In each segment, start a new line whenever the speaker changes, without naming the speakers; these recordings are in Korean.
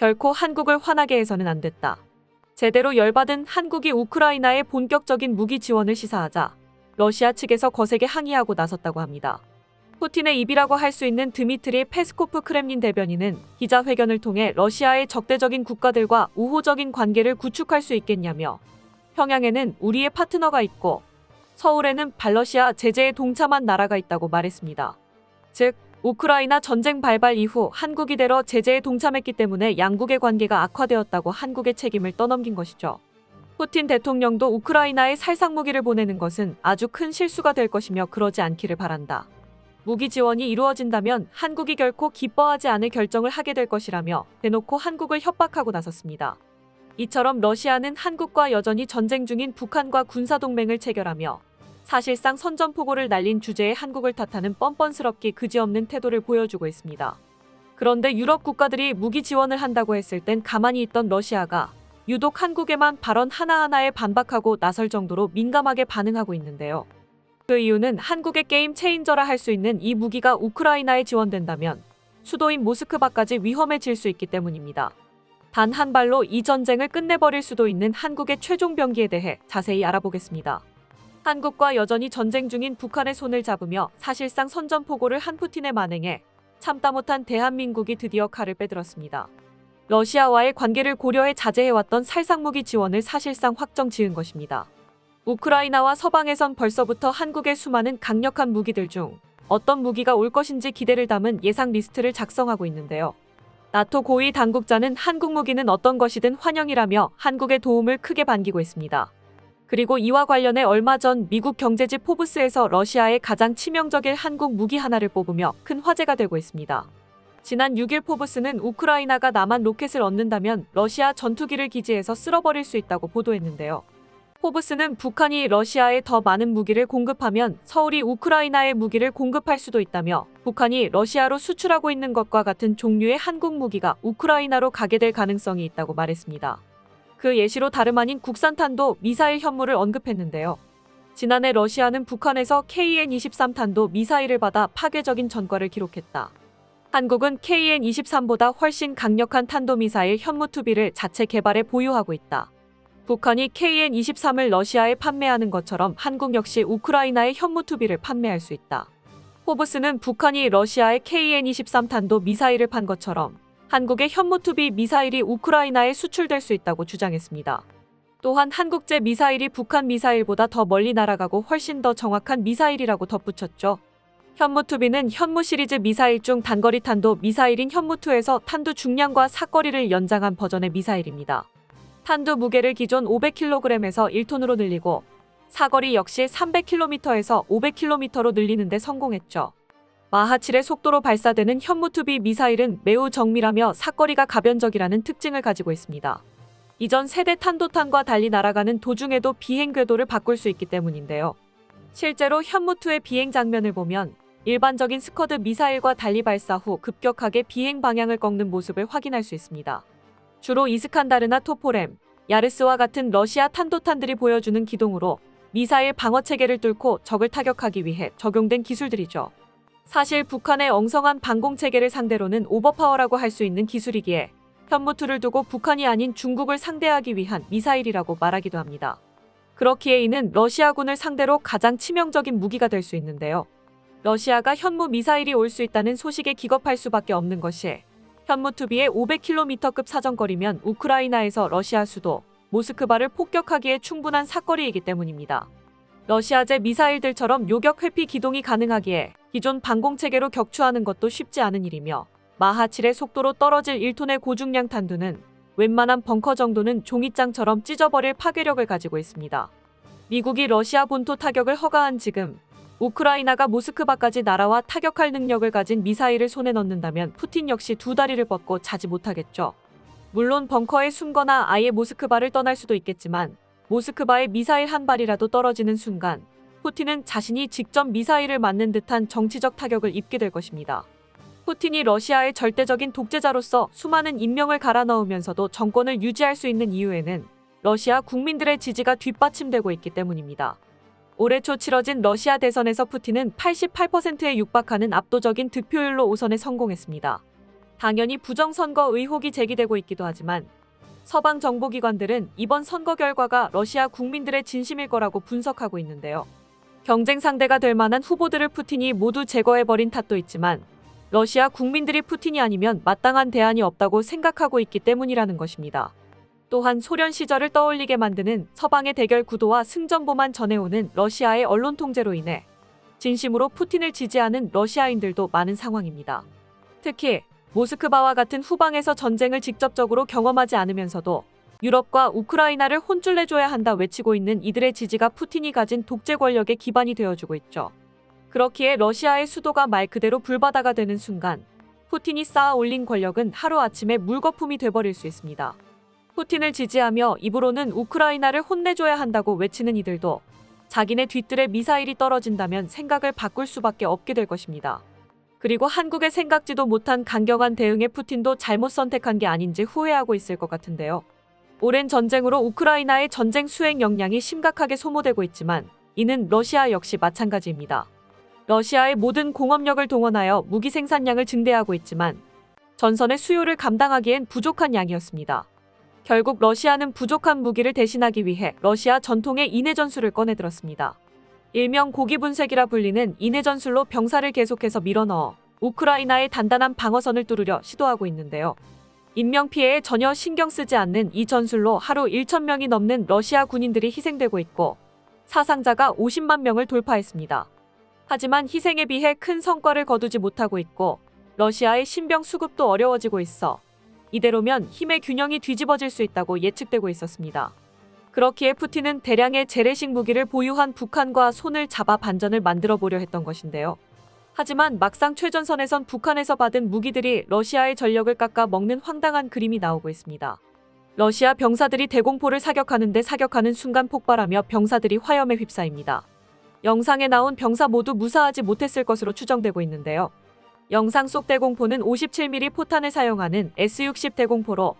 결코 한국을 화나게 해서는 안 됐다. 제대로 열받은 한국이 우크라이나에 본격적인 무기 지원을 시사하자 러시아 측에서 거세게 항의하고 나섰다고 합니다. 푸틴의 입이라고 할 수 있는 드미트리 페스코프 크렘린 대변인은 기자회견을 통해 러시아의 적대적인 국가들과 우호적인 관계를 구축할 수 있겠냐며 평양에는 우리의 파트너가 있고 서울에는 발러시아 제재에 동참한 나라가 있다고 말했습니다. 즉, 우크라이나 전쟁 발발 이후 한국 이 대러 제재에 동참했기 때문에 양국의 관계가 악화되었다고 한국의 책임을 떠넘긴 것이죠. 푸틴 대통령도 우크라이나에 살상 무기를 보내는 것은 아주 큰 실수가 될 것이며 그러지 않기를 바란다. 무기 지원이 이루어진다면 한국이 결코 기뻐하지 않을 결정을 하게 될 것이라며 대놓고 한국을 협박하고 나섰습니다. 이처럼 러시아는 한국과 여전히 전쟁 중인 북한과 군사동맹을 체결하며 사실상 선전포고를 날린 주제에 한국을 탓하는 뻔뻔스럽기 그지없는 태도를 보여주고 있습니다. 그런데 유럽 국가들이 무기 지원을 한다고 했을 땐 가만히 있던 러시아가 유독 한국에만 발언 하나하나에 반박하고 나설 정도로 민감하게 반응하고 있는데요. 그 이유는 한국의 게임 체인저라 할 수 있는 이 무기가 우크라이나에 지원된다면 수도인 모스크바까지 위험해질 수 있기 때문입니다. 단 한 발로 이 전쟁을 끝내버릴 수도 있는 한국의 최종 병기에 대해 자세히 알아보겠습니다. 한국과 여전히 전쟁 중인 북한의 손을 잡으며 사실상 선전포고를 한 푸틴의 만행에 참다 못한 대한민국이 드디어 칼을 빼들었습니다. 러시아와의 관계를 고려해 자제해왔던 살상무기 지원을 사실상 확정 지은 것입니다. 우크라이나와 서방에선 벌써부터 한국의 수많은 강력한 무기들 중 어떤 무기가 올 것인지 기대를 담은 예상 리스트를 작성하고 있는데요. 나토 고위 당국자는 한국 무기는 어떤 것이든 환영이라며 한국의 도움을 크게 반기고 있습니다. 그리고 이와 관련해 얼마 전 미국 경제지 포브스에서 러시아의 가장 치명적일 한국 무기 하나를 뽑으며 큰 화제가 되고 있습니다. 지난 6일 포브스는 우크라이나가 남한 로켓을 얻는다면 러시아 전투기를 기지에서 쓸어버릴 수 있다고 보도했는데요. 포브스는 북한이 러시아에 더 많은 무기를 공급하면 서울이 우크라이나에 무기를 공급할 수도 있다며 북한이 러시아로 수출하고 있는 것과 같은 종류의 한국 무기가 우크라이나로 가게 될 가능성이 있다고 말했습니다. 그 예시로 다름 아닌 국산 탄도 미사일 현무를 언급했는데요. 지난해 러시아는 북한에서 KN-23 탄도 미사일을 받아 파괴적인 전과를 기록했다. 한국은 KN-23보다 훨씬 강력한 탄도미사일 현무2B를 자체 개발해 보유하고 있다. 북한이 KN-23을 러시아에 판매하는 것처럼 한국 역시 우크라이나에 현무2B를 판매할 수 있다. 포브스는 북한이 러시아에 KN-23 탄도 미사일을 판 것처럼 한국의 현무2B 미사일이 우크라이나에 수출될 수 있다고 주장했습니다. 또한 한국제 미사일이 북한 미사일보다 더 멀리 날아가고 훨씬 더 정확한 미사일이라고 덧붙였죠. 현무2B는 현무 시리즈 미사일 중 단거리 탄도 미사일인 현무2에서 탄두 중량과 사거리를 연장한 버전의 미사일입니다. 탄두 무게를 기존 500kg에서 1톤으로 늘리고 사거리 역시 300km에서 500km로 늘리는데 성공했죠. 마하 7의 속도로 발사되는 현무2B 미사일은 매우 정밀하며 사거리가 가변적이라는 특징을 가지고 있습니다. 이전 세대 탄도탄과 달리 날아가는 도중에도 비행 궤도를 바꿀 수 있기 때문인데요. 실제로 현무2의 비행 장면을 보면 일반적인 스커드 미사일과 달리 발사 후 급격하게 비행 방향을 꺾는 모습을 확인할 수 있습니다. 주로 이스칸다르나 토포렘, 야르스와 같은 러시아 탄도탄들이 보여주는 기동으로 미사일 방어 체계를 뚫고 적을 타격하기 위해 적용된 기술들이죠. 사실 북한의 엉성한 방공 체계를 상대로는 오버파워라고 할 수 있는 기술이기에 현무투를 두고 북한이 아닌 중국을 상대하기 위한 미사일이라고 말하기도 합니다. 그렇기에 이는 러시아군을 상대로 가장 치명적인 무기가 될 수 있는데요. 러시아가 현무 미사일이 올 수 있다는 소식에 기겁할 수밖에 없는 것이 현무2B의 500km급 사정거리면 우크라이나에서 러시아 수도 모스크바를 폭격하기에 충분한 사거리이기 때문입니다. 러시아제 미사일들처럼 요격 회피 기동이 가능하기에 기존 방공 체계로 격추하는 것도 쉽지 않은 일이며 마하 7의 속도로 떨어질 1톤의 고중량 탄두는 웬만한 벙커 정도는 종이장처럼 찢어버릴 파괴력을 가지고 있습니다. 미국이 러시아 본토 타격을 허가한 지금 우크라이나가 모스크바까지 날아와 타격할 능력을 가진 미사일을 손에 넣는다면 푸틴 역시 두 다리를 뻗고 자지 못하겠죠. 물론 벙커에 숨거나 아예 모스크바를 떠날 수도 있겠지만 모스크바에 미사일 한 발이라도 떨어지는 순간 푸틴은 자신이 직접 미사일을 맞는 듯한 정치적 타격을 입게 될 것입니다. 푸틴이 러시아의 절대적인 독재자로서 수많은 인명을 갈아 넣으면서도 정권을 유지할 수 있는 이유에는 러시아 국민들의 지지가 뒷받침되고 있기 때문입니다. 올해 초 치러진 러시아 대선에서 푸틴은 88%에 육박하는 압도적인 득표율로 오선에 성공했습니다. 당연히 부정선거 의혹이 제기되고 있기도 하지만 서방 정보기관들은 이번 선거 결과가 러시아 국민들의 진심일 거라고 분석하고 있는데요. 경쟁 상대가 될 만한 후보들을 푸틴이 모두 제거해버린 탓도 있지만 러시아 국민들이 푸틴이 아니면 마땅한 대안이 없다고 생각하고 있기 때문이라는 것입니다. 또한 소련 시절을 떠올리게 만드는 서방의 대결 구도와 승전보만 전해오는 러시아의 언론 통제로 인해 진심으로 푸틴을 지지하는 러시아인들도 많은 상황입니다. 특히 모스크바와 같은 후방에서 전쟁을 직접적으로 경험하지 않으면서도 유럽과 우크라이나를 혼쭐 내줘야 한다 외치고 있는 이들의 지지가 푸틴이 가진 독재 권력의 기반이 되어주고 있죠. 그렇기에 러시아의 수도가 말 그대로 불바다가 되는 순간 푸틴이 쌓아 올린 권력은 하루아침에 물거품이 돼버릴 수 있습니다. 푸틴을 지지하며 입으로는 우크라이나를 혼내줘야 한다고 외치는 이들도 자기네 뒤뜰에 미사일이 떨어진다면 생각을 바꿀 수밖에 없게 될 것입니다. 그리고 한국의 생각지도 못한 강경한 대응에 푸틴도 잘못 선택한 게 아닌지 후회하고 있을 것 같은데요. 오랜 전쟁으로 우크라이나의 전쟁 수행 역량이 심각하게 소모되고 있지만 이는 러시아 역시 마찬가지입니다. 러시아의 모든 공업력을 동원하여 무기 생산량을 증대하고 있지만 전선의 수요를 감당하기엔 부족한 양이었습니다. 결국 러시아는 부족한 무기를 대신하기 위해 러시아 전통의 인해 전술을 꺼내들었습니다. 일명 고기 분쇄기라 불리는 인해 전술로 병사를 계속해서 밀어넣어 우크라이나의 단단한 방어선을 뚫으려 시도하고 있는데요. 인명 피해에 전혀 신경 쓰지 않는 이 전술로 하루 1,000명이 넘는 러시아 군인들이 희생되고 있고 사상자가 50만 명을 돌파했습니다. 하지만 희생에 비해 큰 성과를 거두지 못하고 있고 러시아의 신병 수급도 어려워지고 있어 이대로면 힘의 균형이 뒤집어질 수 있다고 예측되고 있었습니다. 그렇기에 푸틴은 대량의 재래식 무기를 보유한 북한과 손을 잡아 반전을 만들어 보려 했던 것인데요. 하지만 막상 최전선에선 북한에서 받은 무기들이 러시아의 전력을 깎아 먹는 황당한 그림이 나오고 있습니다. 러시아 병사들이 대공포를 사격하는데 사격하는 순간 폭발하며 병사들이 화염에 휩싸입니다. 영상에 나온 병사 모두 무사하지 못했을 것으로 추정되고 있는데요. 영상 속 대공포는 57mm 포탄을 사용하는 S-60 대공포로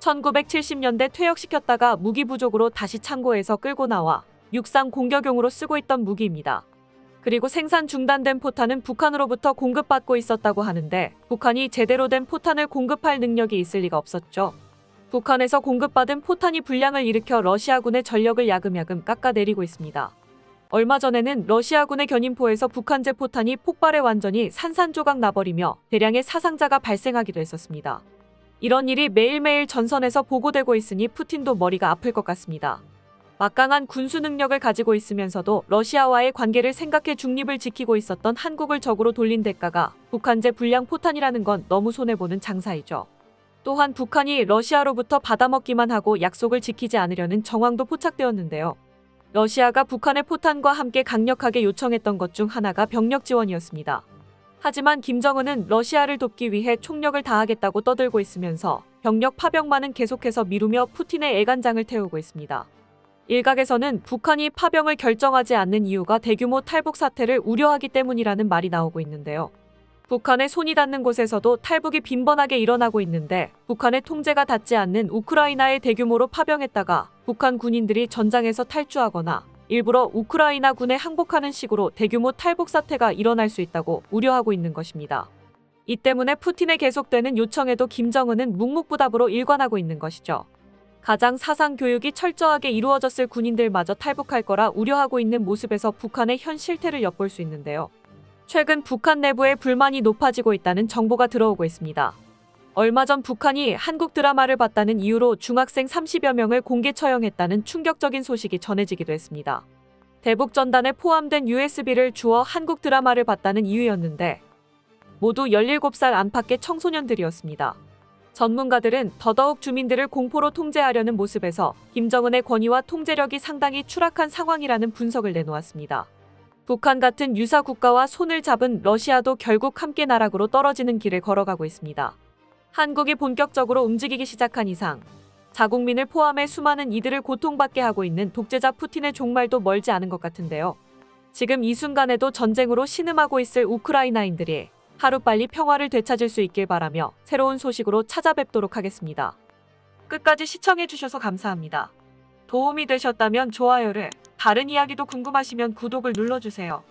1970년대 퇴역시켰다가 무기 부족으로 다시 창고에서 끌고 나와 육상 공격용으로 쓰고 있던 무기입니다. 그리고 생산 중단된 포탄은 북한으로부터 공급받고 있었다고 하는데 북한이 제대로 된 포탄을 공급할 능력이 있을 리가 없었죠. 북한에서 공급받은 포탄이 불량을 일으켜 러시아군의 전력을 야금야금 깎아내리고 있습니다. 얼마 전에는 러시아군의 견인포에서 북한제 포탄이 폭발해 완전히 산산조각 나버리며 대량의 사상자가 발생하기도 했었습니다. 이런 일이 매일매일 전선에서 보고되고 있으니 푸틴도 머리가 아플 것 같습니다. 막강한 군수 능력을 가지고 있으면서도 러시아와의 관계를 생각해 중립을 지키고 있었던 한국을 적으로 돌린 대가가 북한제 불량 포탄이라는 건 너무 손해보는 장사이죠. 또한 북한이 러시아로부터 받아먹기만 하고 약속을 지키지 않으려는 정황도 포착되었는데요. 러시아가 북한의 포탄과 함께 강력하게 요청했던 것 중 하나가 병력 지원이었습니다. 하지만 김정은은 러시아를 돕기 위해 총력을 다하겠다고 떠들고 있으면서 병력 파병만은 계속해서 미루며 푸틴의 애간장을 태우고 있습니다. 일각에서는 북한이 파병을 결정하지 않는 이유가 대규모 탈북 사태를 우려하기 때문이라는 말이 나오고 있는데요. 북한의 손이 닿는 곳에서도 탈북이 빈번하게 일어나고 있는데 북한의 통제가 닿지 않는 우크라이나에 대규모로 파병했다가 북한 군인들이 전장에서 탈주하거나 일부러 우크라이나 군에 항복하는 식으로 대규모 탈북 사태가 일어날 수 있다고 우려하고 있는 것입니다. 이 때문에 푸틴의 계속되는 요청에도 김정은은 묵묵부답으로 일관하고 있는 것이죠. 가장 사상 교육이 철저하게 이루어졌을 군인들마저 탈북할 거라 우려하고 있는 모습에서 북한의 현 실태를 엿볼 수 있는데요. 최근 북한 내부에 불만이 높아지고 있다는 정보가 들어오고 있습니다. 얼마 전 북한이 한국 드라마를 봤다는 이유로 중학생 30여 명을 공개 처형했다는 충격적인 소식이 전해지기도 했습니다. 대북 전단에 포함된 USB를 주어 한국 드라마를 봤다는 이유였는데 모두 17살 안팎의 청소년들이었습니다. 전문가들은 더더욱 주민들을 공포로 통제하려는 모습에서 김정은의 권위와 통제력이 상당히 추락한 상황이라는 분석을 내놓았습니다. 북한 같은 유사 국가와 손을 잡은 러시아도 결국 함께 나락으로 떨어지는 길을 걸어가고 있습니다. 한국이 본격적으로 움직이기 시작한 이상 자국민을 포함해 수많은 이들을 고통받게 하고 있는 독재자 푸틴의 종말도 멀지 않은 것 같은데요. 지금 이 순간에도 전쟁으로 신음하고 있을 우크라이나인들이 하루빨리 평화를 되찾을 수 있길 바라며 새로운 소식으로 찾아뵙도록 하겠습니다. 끝까지 시청해주셔서 감사합니다. 도움이 되셨다면 좋아요를, 다른 이야기도 궁금하시면 구독을 눌러주세요.